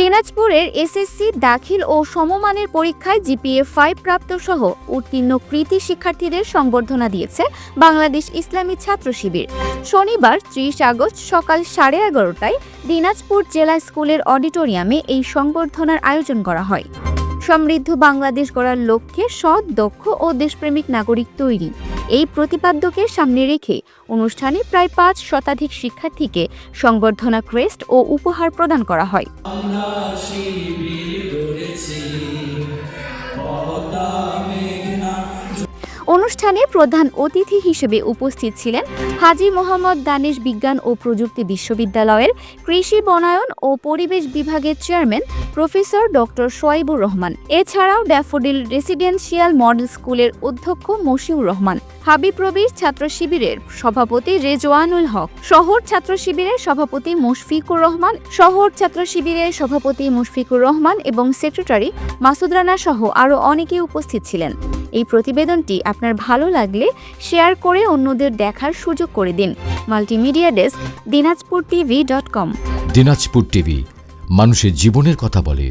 দিনাজপুরের এসএসসি দাখিল ও সমমানের পরীক্ষায় জিপিএ ফাইভ প্রাপ্ত সহ উত্তীর্ণ কৃতি শিক্ষার্থীদের সংবর্ধনা দিয়েছে বাংলাদেশ ইসলামী ছাত্র শিবির। শনিবার ত্রিশ আগস্ট সকাল সাড়ে এগারোটায় দিনাজপুর জেলা স্কুলের অডিটোরিয়ামে এই সংবর্ধনার আয়োজন করা হয়। সমৃদ্ধ বাংলাদেশ গড়ার লক্ষ্যে সৎ, দক্ষ ও দেশপ্রেমিক নাগরিক তৈরি। এই প্রতিপাদ্যকে সামনে রেখে অনুষ্ঠানে প্রায় পাঁচ শতাধিক শিক্ষার্থীকে সংবর্ধনা ক্রেস্ট ও উপহার প্রদান করা হয়। অনুষ্ঠানে প্রধান অতিথি হিসেবে উপস্থিত ছিলেন হাজী মোহাম্মদ দানেশ বিজ্ঞান ও প্রযুক্তি বিশ্ববিদ্যালয়ের কৃষি বনায়ন ও পরিবেশ বিভাগের chairman professor doctor Swaibur Rahman. এছাড়াও ড্যাফোডিল রেসিডেন্সিয়াল মডেল স্কুলের অধ্যক্ষ মশিউর রহমান। হাবিব রবির ছাত্র শিবিরের সভাপতি রেজওয়ানুল হক। শহর ছাত্র শিবিরের সভাপতি মুশফিকুর রহমান। শহর ছাত্র শিবিরের সভাপতি মুশফিকুর রহমান এবং সেক্রেটারি মাসুদ রানা সহ আরও অনেকে উপস্থিত ছিলেন। এই প্রতিবেদনটি আপনার ভালো লাগলে শেয়ার করে অন্যদের দেখার সুযোগ করে দিন। Multimedia desk, Dinajpur TV dot com. Dinajpur TV, মানুষের জীবনের কথা বলে।